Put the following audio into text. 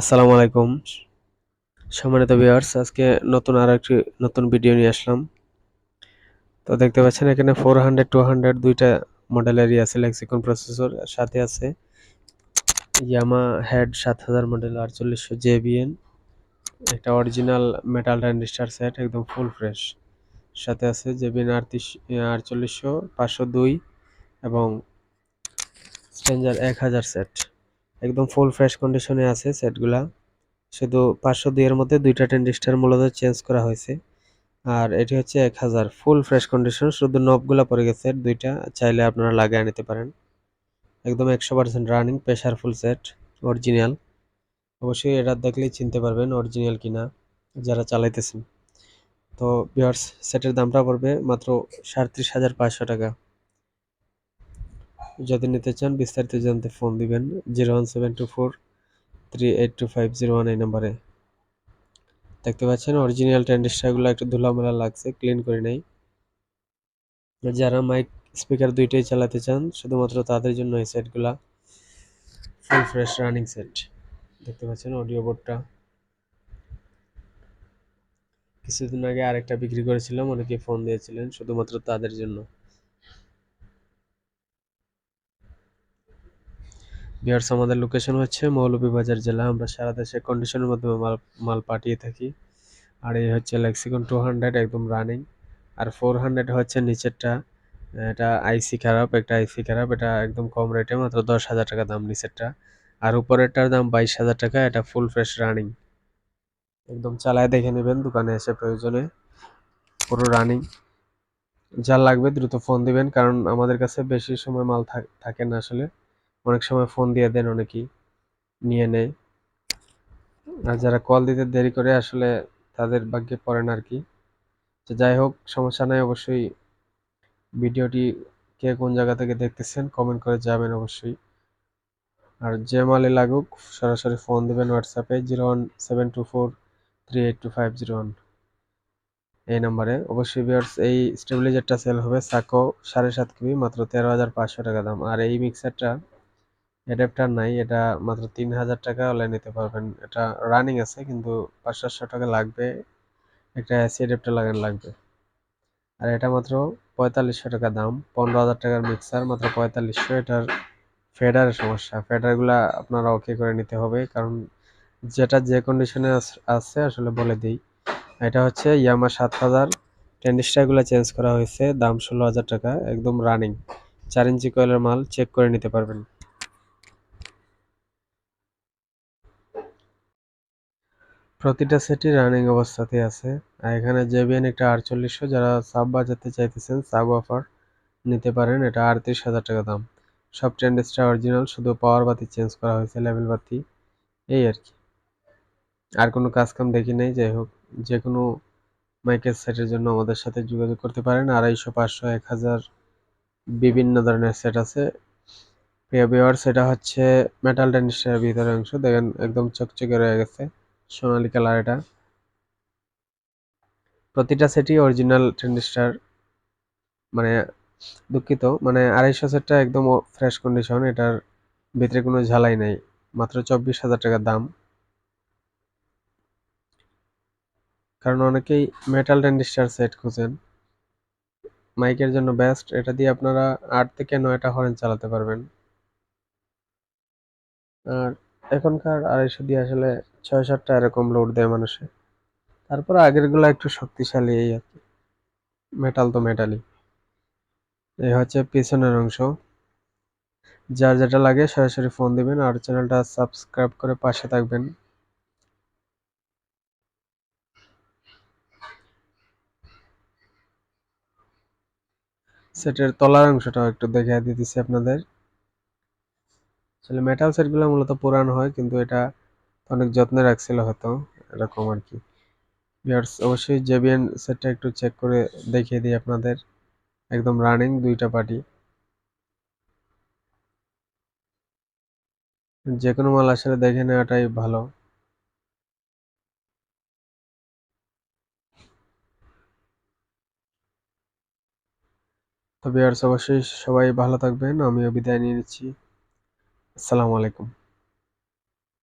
আসসালামু আলাইকুম। সম্মানিত ভিউয়ার্স আজকে নতুন আর একটি নতুন ভিডিও নিয়ে আসলাম। তো দেখতে পাচ্ছেন এখানে ফোর হান্ড্রেড টু হান্ড্রেড দুইটা মডেলেরই আছে লেক্সিকন প্রসেসর সাথে আছে। ইয়ামা হেড সাত হাজার মডেল আটচল্লিশশো জেবিএন একটা অরিজিনাল মেটাল ট্রানজিস্টার সেট একদম ফুল ফ্রেশ সাথে আছে জেবিএন আটত্রিশ, আটচল্লিশশো, পাঁচশো দুই এবং স্ট্রেঞ্জার এক হাজার সেট একদম ফুল ফ্রেশ কন্ডিশনে আছে সেটগুলা। শুধু পাঁচশো দুইয়ের মধ্যে দুইটা টেন্ডিস্টার মূলত চেঞ্জ করা হয়েছে। আর এটি হচ্ছে এক হাজার ফুল ফ্রেশ কন্ডিশন শুধু নবগুলা পড়ে গেছে দুইটা চাইলে আপনারা লাগিয়ে নিতে পারেন। একদম একশো percent running pressure full set original অবশ্যই এটা দেখলেই চিনতে পারবেন অরিজিনাল কিনা, যারা চালাইতেছেন। তো বিয়ার্স সেটের দামটা পড়বে মাত্র সাঁত্রিশ হাজার পাঁচশো টাকা। যদি নিতে চান, বিস্তারিত জানতে ফোন দিবেন। Zero one seven two four three eight two five zero one এই নাম্বারে। দেখতে পাচ্ছেন অরিজিনাল ট্যান্ডিস্টারগুলো একটু ধুলামেলা লাগছে ক্লিন করে নেই। যারা মাইক স্পিকার দুইটাই চালাতে চান, শুধুমাত্র তাদের জন্য এই সেটগুলা ফুল ফ্রেশ রানিং সেট দেখতে পাচ্ছেন অডিও বোর্ডটা কিছুদিন আগে আরেকটা বিক্রি করেছিলাম, অনেকে ফোন দিয়েছিলেন, শুধুমাত্র তাদের জন্য। বিহার্স আমাদের লোকেশন হচ্ছে মৌলভীবাজার জেলা। আমরা সারা দেশে কন্ডিশনের মাধ্যমে মাল মাল পাঠিয়ে থাকি। আর এই হচ্ছে লেক্সিকন টু হান্ড্রেড একদম রানিং আর ফোর হান্ড্রেড হচ্ছে নিচেরটা। এটা আইসি খারাপ, একটা আইসি খারাপ। এটা একদম কম রেটে মাত্র দশ হাজার টাকা দাম নিচেরটা। আর উপরেরটার দাম বাইশ হাজার টাকা, এটা ফুল ফ্রেশ রানিং একদম চালায় দেখে নেবেন, দোকানে এসে প্রয়োজনে। পুরো রানিং যা লাগবে দ্রুত ফোন দিবেন, কারণ আমাদের কাছে বেশি সময় মাল থাকে না আসলে। অনেক সময় ফোন দিয়ে দেন অনেকেই, নিয়ে নেয়। আর যারা কল দিতে দেরি করে আসলে তাদের ভাগ্যে পড়ে না আর কি যাই হোক, সমস্যা নাই, অবশ্যই ভিডিওটি কে কোন জায়গা থেকে দেখতেছেন কমেন্ট করে যাবেন অবশ্যই। আর যে মালে লাগুক, সরাসরি ফোন দেবেন হোয়াটসঅ্যাপে zero one seven two four three eight two five zero one এই নাম্বারে। অবশ্যই বিয়ার্স এই স্টেবিলাইজারটা সেল হবে সাকো সাড়ে সাত কেবি মাত্র তেরো হাজার পাঁচশো টাকা দাম। আর এই মিক্সারটা অ্যাডাপ্টার নাই, এটা মাত্র তিন হাজার টাকা হলে নিতে পারবেন। এটা রানিং আছে, কিন্তু পাঁচ সাতশো টাকা লাগবে। একটা এসি অ্যাডাপ্টার লাগানো লাগবে। আর এটা মাত্র পঁয়তাল্লিশশো টাকা দাম, পনেরো হাজার টাকার মিক্সার মাত্র পঁয়তাল্লিশশো। এটার ফেডারের সমস্যা। ফেডারগুলা আপনারা ওকে করে নিতে হবে, কারণ যেটা যে কন্ডিশনে আছে, আসলে বলে দিই। এটা হচ্ছে ইয়ামা সাত হাজার। টেন্ডিস্টারগুলো চেঞ্জ করা হয়েছে, দাম ষোলো হাজার টাকা, একদম রানিং চার ইঞ্চি কয়েলের মাল চেক করে নিতে পারবেন। প্রতিটা সেটই রানিং অবস্থাতে আছে। আর এখানে জেবিএন একটা আটচল্লিশশো, যারা সাব বাজাতে চাইতেছেন সাব অফার নিতে পারেন। এটা আটত্রিশ হাজার টাকা দাম। সব ট্রেন্ডেসটা অরিজিনাল শুধু পাওয়ার বাতি চেঞ্জ করা হয়েছে লেভেল বাতি। এই আর কি। আর কোনো কাজ কাম দেখি নেই, যাই হোক, যে কোনো মাইকের সেটের জন্য আমাদের সাথে যোগাযোগ করতে পারেন। আড়াইশো, পাঁচশো, এক হাজার বিভিন্ন ধরনের সেট আছে। প্রিয় বিওয়ার সেটা হচ্ছে মেটাল ট্রেন্ডিস্টারের ভিতরে অংশ। দেখেন, একদম চকচকে রয়ে গেছে। সোনালি কালার এটা। প্রতিটা সেটই অরিজিনাল ট্রেন্ডিস্টার মানে দুঃখিত মানে আড়াইশো সেটটা একদম ফ্রেশ কন্ডিশন এটার ভিতরে কোনো ঝালাই নাই, মাত্র চব্বিশ হাজার টাকার দাম। কারণ অনেকেই মেটাল ট্রেন্ডিস্টার সেট খুঁজেন। মাইকের জন্য বেস্ট এটা দিয়ে আপনারা আট থেকে নয়টা হরেন চালাতে পারবেন। আর এখনকার আড়াইশো দিয়ে আসলে ছয় সাতটা এরকম লোড দেয় মানুষে। তারপর আগেরগুলো একটু শক্তিশালী এই আর কি। মেটাল তো মেটালই এই হচ্ছে পিছনের অংশ। যার যেটা লাগে সরাসরি ফোন দিবেন, আর চ্যানেলটা সাবস্ক্রাইব করে পাশে থাকবেন। সেটের তলার অংশটাও একটু দেখে দিতেছি আপনাদের। আসলে মেটাল সেটগুলো মূলত পুরানো হয়, কিন্তু এটা অনেক যত্নে রাখছিল হয়তো, এরকম আর কি। ভিউয়ার্স অবশ্যই জেবিএন সেটটা একটু চেক করে দেখিয়ে দিই আপনাদের। একদম রানিং দুইটা পার্টি যে কোনো মাল আসলে দেখে নেওয়াটাই ভালো। তো ভিউয়ার্স অবশ্যই সবাই ভালো থাকবেন, আমিও বিদায় নিয়ে নিচ্ছি। আসসালামু আলাইকুম।